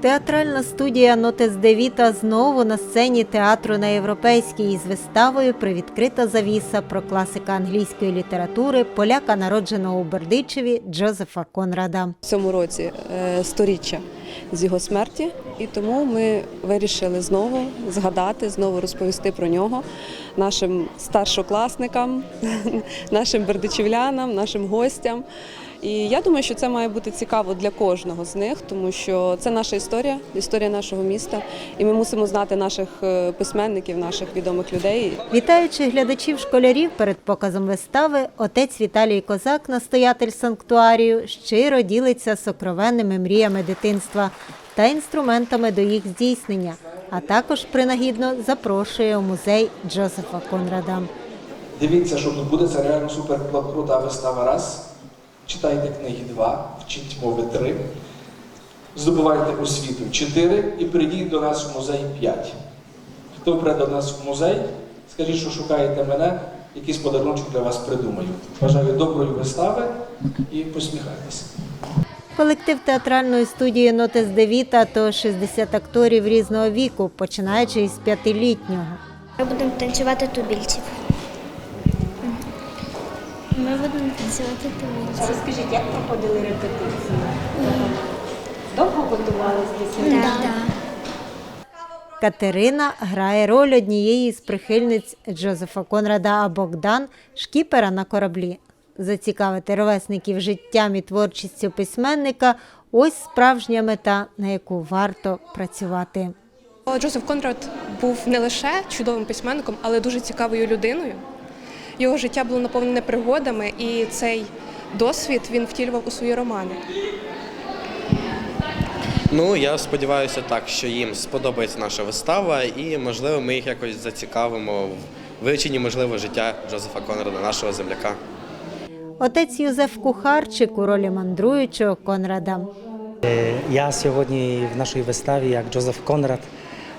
Театральна студія Нотес Девіта знову на сцені театру на європейській із виставою Привідкрита завіса про класика англійської літератури, поляка, народженого у Бердичеві Джозефа Конрада. В цьому році е, сторіччя з його смерті, і тому ми вирішили знову згадати, знову розповісти про нього нашим старшокласникам, нашим бердичівлянам, нашим гостям. І я думаю, що це має бути цікаво для кожного з них, тому що це наша історія, історія нашого міста, і ми мусимо знати наших е, письменників, наших відомих людей. Вітаючи глядачів школярів перед показом вистави, отець Віталій Козак, настоятель санктуарію, щиро ділиться сокровенними мріями дитинства та інструментами до їх здійснення, а також принагідно запрошує у музей Джозефа Конрада. Дивіться, що тут буде, це реально супер крута вистава раз. Читайте книги два, вчіть мови три, здобувайте освіту чотири і прийдіть до нас в музей п'ять. Хто прийде до нас в музей, скажіть, що шукаєте мене, якийсь подарунок для вас придумаю. Бажаю доброї вистави і посміхайтеся. Колектив театральної студії Нотес Девіта то 60 акторів різного віку, починаючи із п'ятилітнього. Ми будемо танцювати тубільців. Ми будемо танцювати тубільців. Розкажіть, як проходили репетиції? Довго готувалися до цього? Так. Катерина грає роль однієї з прихильниць Джозефа Конрада, а Богдан шкіпера на кораблі. Зацікавити ровесників життям і творчістю письменника ось справжня мета, на яку варто працювати. Джозеф Конрад був не лише чудовим письменником, але дуже цікавою людиною. Його життя було наповнене пригодами, і цей досвід він втілював у свої романи. Ну, я сподіваюся так, що їм сподобається наша вистава, і можливо ми їх якось зацікавимо в вивченні, можливо, життя Джозефа Конрада, нашого земляка. Отець Юзеф Кухарчик у ролі мандруючого Конрада. Е, Я сьогодні в нашій виставі як Джозеф Конрад,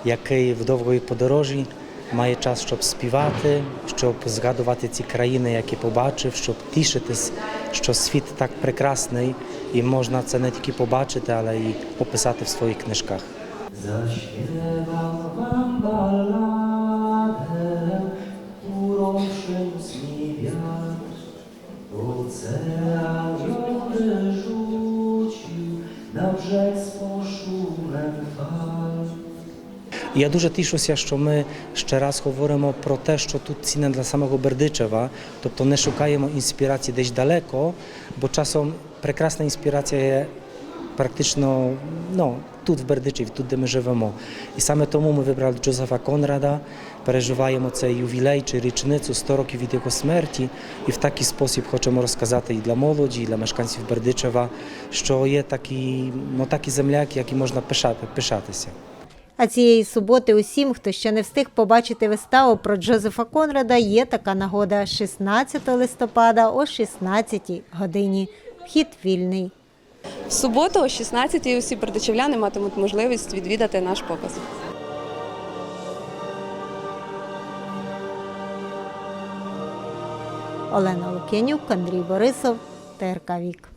який в довгої подорожі має час, щоб співати, щоб згадувати ці країни, які побачив, щоб тішитись, що світ так прекрасний, і можна це не тільки побачити, але й описати в своїх книжках. Zaśpiewam wam balladę, którą przyniósł mi wiatr. Ocean rzucił na brzeg Я дуже тішуся, що ми ще раз говоримо про те, що тут цінне для самого Бердичева, тобто не шукаємо інспірації десь далеко, бо часом прекрасна інспірація є практично ну, тут, в Бердичеві, тут, де ми живемо. І саме тому ми вибрали Джозефа Конрада, переживаємо цей ювілей чи річницю 100 років від його смерті, і в такий спосіб хочемо розказати і для молоді, і для мешканців Бердичева, що є такий, ну, такий земляк, який можна пишати, пишатися. А цієї суботи усім, хто ще не встиг побачити виставу про Джозефа Конрада, є така нагода 16 листопада о 16 годині. Вхід вільний. В суботу о 16-й усі бердичівляни матимуть можливість відвідати наш показ. Олена Лук'янюк, Андрій Борисов, ТРК Вік.